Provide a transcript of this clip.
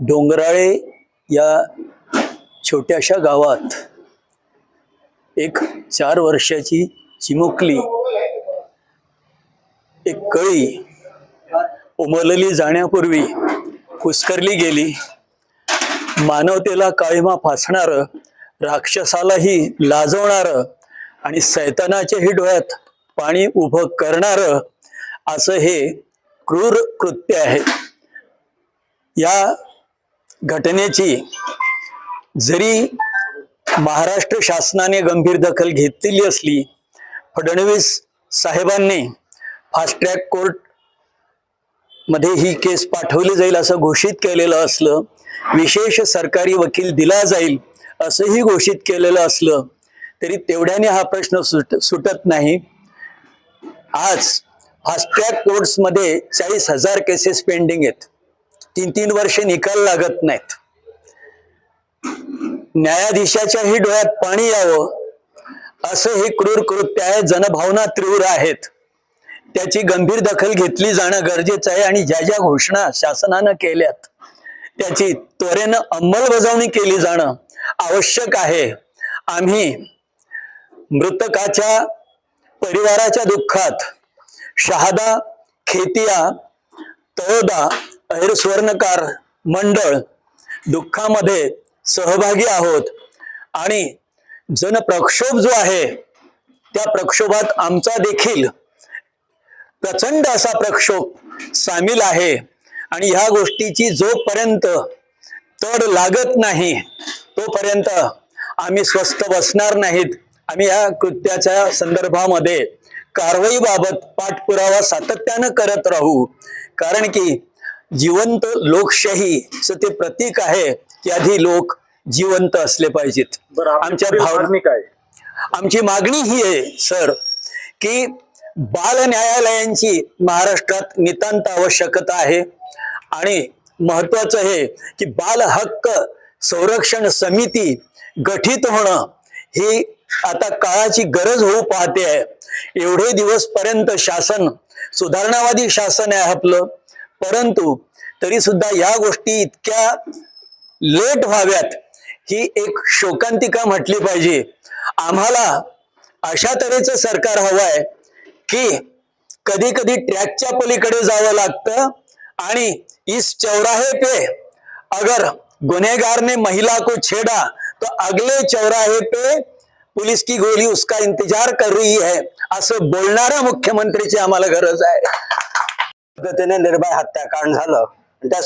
डोंगराळे या छोट्याशा गावात एक चार वर्षाची चिमुकली एक कळी उमलली जाण्यापूर्वी कुस्करली गेली. मानवतेला काळीमा फासणारं राक्षसालाही लाजवणारं आणि सैतानाच्याही डोळ्यात पाणी उभं करणारं असं हे क्रूर कृत्य आहे. या घटनेची जरी महाराष्ट्र शासनाने गंभीर दखल घेतलेली असली फडणवीस साहेबांनी फास्ट ट्रॅक कोर्टमध्ये ही केस पाठवली जाईल असं घोषित केलेलं असलं विशेष सरकारी वकील दिला जाईल असंही घोषित केलेलं असलं तरी तेवढ्याने हा प्रश्न सुट सुटत नाही. आज फास्ट ट्रॅक कोर्ट्समध्ये चाळीस हजार केसेस पेंडिंग आहेत. तीन तीन वर्षे निकाल लागत नाहीत. न्यायाधीशाच्याही डोळ्यात पाणी यावं असं हे क्रूर कृत्य आहे जनभावना तीव्र आहेत. त्याची गंभीर दखल घेतली जाणं गरजेचं आहे आणि ज्या ज्या घोषणा शासनानं केल्यात त्याची त्वरेनं अंमलबजावणी केली जाणं आवश्यक आहे. आम्ही मृतकाच्या परिवाराच्या दुःखात शहादा खेतिया तळोदा अहिर सुवर्णकार मंडळ दुःखामध्ये सहभागी आहोत. आणि जनप्रक्षोभ जो आहे त्या प्रक्षोभात आमचा देखील प्रचंड असा प्रक्षोभ सामील आहे. आणि ह्या गोष्टीची जोपर्यंत तड लागत नाही तोपर्यंत आम्ही स्वस्थ बसणार नाहीत. आम्ही या कृत्याच्या संदर्भामध्ये कारवाईबाबत पाठपुरावा सातत्यानं करत राहू. कारण की जिवंत लोकशाहीचं ते प्रतीक आहे की आधी लोक जिवंत असले पाहिजेत. आमच्या भावना काय? आमची मागणी ही आहे सर की बाल न्यायालयांची महाराष्ट्रात नितांत आवश्यकता आहे आणि महत्वाचं हे की बाल हक्क संरक्षण समिती गठीत होणं ही आता काळाची गरज होऊ पाहते आहे. एवढे दिवस पर्यंत शासन सुधारणावादी शासन आहे आपलं. परंतु तरी सुद्धा या गोष्टी इतक्या लेट व्हाव्यात ही एक शोकांतिका म्हटली पाहिजे. आम्हाला अशा तऱ्हेचं सरकार हवंय की कधी कधी ट्रॅकच्या पलीकडे जावं लागतं आणि इस चौराहे पे अगर गुन्हेगार ने महिला को छेड़ा तो अगले चौराहे पे पुलिस की गोली उसका इंतजार कर रही है असं बोलणाऱ्या मुख्यमंत्रीची आम्हाला गरज आहे. पद्धतीने निर्भय हत्याकांड झालं. त्या